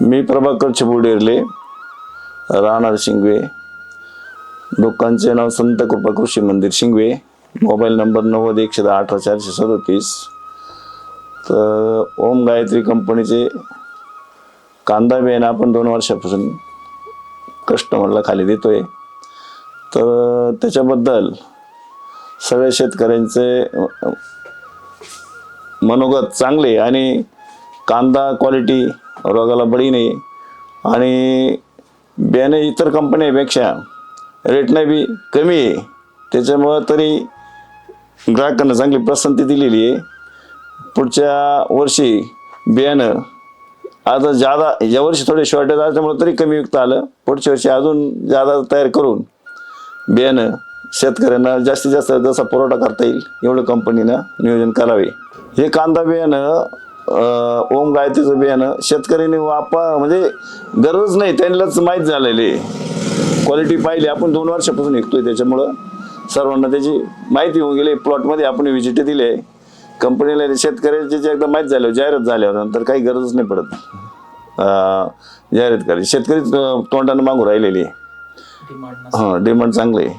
मी प्रभाकर चिबुडेरले राहणार शिंगवे. लोकांचे नाव संत कृपा कृषी मंदिर शिंगवे. मोबाईल नंबर नव्वद एकशे दहा अठरा चारशे सदोतीस. तर ओम गायत्री कंपनीचे कांदा बियाणं आपण दोन वर्षापासून कस्टमरला खाली देतोय. तर त्याच्याबद्दल सगळ्या शेतकऱ्यांचे मनोगत चांगले आणि कांदा क्वालिटी रोगाला बळी नाही. आणि बियाणे इतर कंपन्यापेक्षा रेटने बी कमी आहे. त्याच्यामुळं तरी ग्राहकांना चांगली पसंती दिलेली आहे. पुढच्या वर्षी बियाणं आता ज्यादा या वर्षी थोडे शॉर्टेज असल्यामुळे तरी कमी युक्त आलं. पुढच्या वर्षी अजून ज्यादा तयार करून बियाणं शेतकऱ्यांना जास्तीत जास्त जसा पुरवठा करता येईल एवढं कंपनीनं नियोजन करावे. हे कांदा बियाणं ओम गायतीचं बियाणं शेतकऱ्यांनी वापा म्हणजे गरज नाही त्यांनाच माहीत झालेली क्वालिटी पाहिली आपण दोन वर्षापासून विकतोय त्याच्यामुळं. सर्वांना त्याची माहिती होऊन गेली प्लॉटमध्ये आपण व्हिजिट दिले कंपनीला शेतकऱ्याचे जे एकदा माहीत झालं जाहिरात झाल्यावर नंतर काही गरजच नाही पडत. जाहिरात करायची. शेतकरीच अं, तोंडानं मागू राहिलेली आहे. हां डिमांड चांगलं आहे.